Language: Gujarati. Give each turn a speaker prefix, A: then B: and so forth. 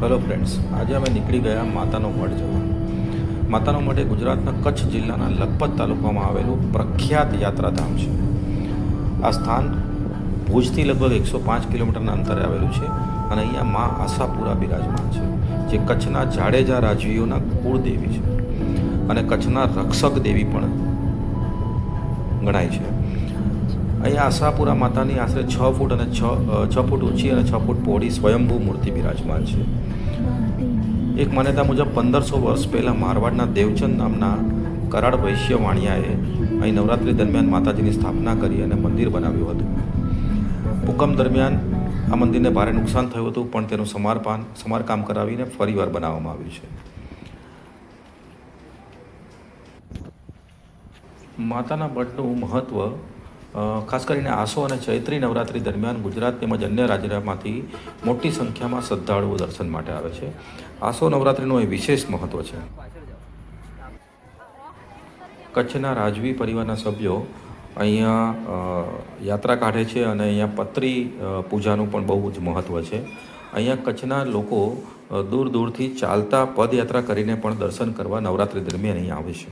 A: હેલો ફ્રેન્ડ્સ આજે અમે નીકળી ગયા માતાનો મઢ જવા. માતાનો મઢ એ ગુજરાતના કચ્છ જિલ્લાના લખપત તાલુકામાં આવેલું પ્રખ્યાત યાત્રાધામ છે. આ સ્થાન ભુજથી લગભગ એકસો પાંચ કિલોમીટરના અંતરે આવેલું છે અને અહીંયા મા આશાપુરા બિરાજમાન છે, જે કચ્છના જાડેજા રાજવીઓના કુળદેવી છે અને કચ્છના રક્ષક દેવી પણ ગણાય છે. અહીંયા આશાપુરા માતાની આશરે છ ફૂટ અને છ છ ફૂટ ઊંચી અને છ ફૂટ પહોળી સ્વયંભૂ મૂર્તિ બિરાજમાન છે. એક માન્યતા મુજબ પંદરસો વર્ષ પહેલાં મારવાડના દેવચંદ નામના કરાડ વૈશ્ય વાણિયાએ અહીં નવરાત્રિ દરમિયાન માતાજીની સ્થાપના કરી અને મંદિર બનાવ્યું હતું. ભૂકંપ દરમિયાન આ મંદિરને ભારે નુકસાન થયું હતું, પણ તેનું સમારપાન, સમારકામ કરાવીને ફરીવાર બનાવવામાં આવ્યું છે. માતાના બટનું મહત્ત્વ ખાસ કરીને આસો અને ચૈત્રી નવરાત્રિ દરમિયાન ગુજરાત તેમજ અન્ય રાજ્યમાંથી મોટી સંખ્યામાં શ્રદ્ધાળુઓ દર્શન માટે આવે છે. આસો નવરાત્રિનું એ વિશેષ મહત્ત્વ છે. કચ્છના રાજવી પરિવારના સભ્યો અહીંયા યાત્રા કાઢે છે અને અહીંયા પત્રી પૂજાનું પણ બહુ જ મહત્ત્વ છે. અહીંયા કચ્છના લોકો દૂર દૂરથી ચાલતા પદયાત્રા કરીને પણ દર્શન કરવા નવરાત્રિ દરમિયાન અહીંયા આવે છે.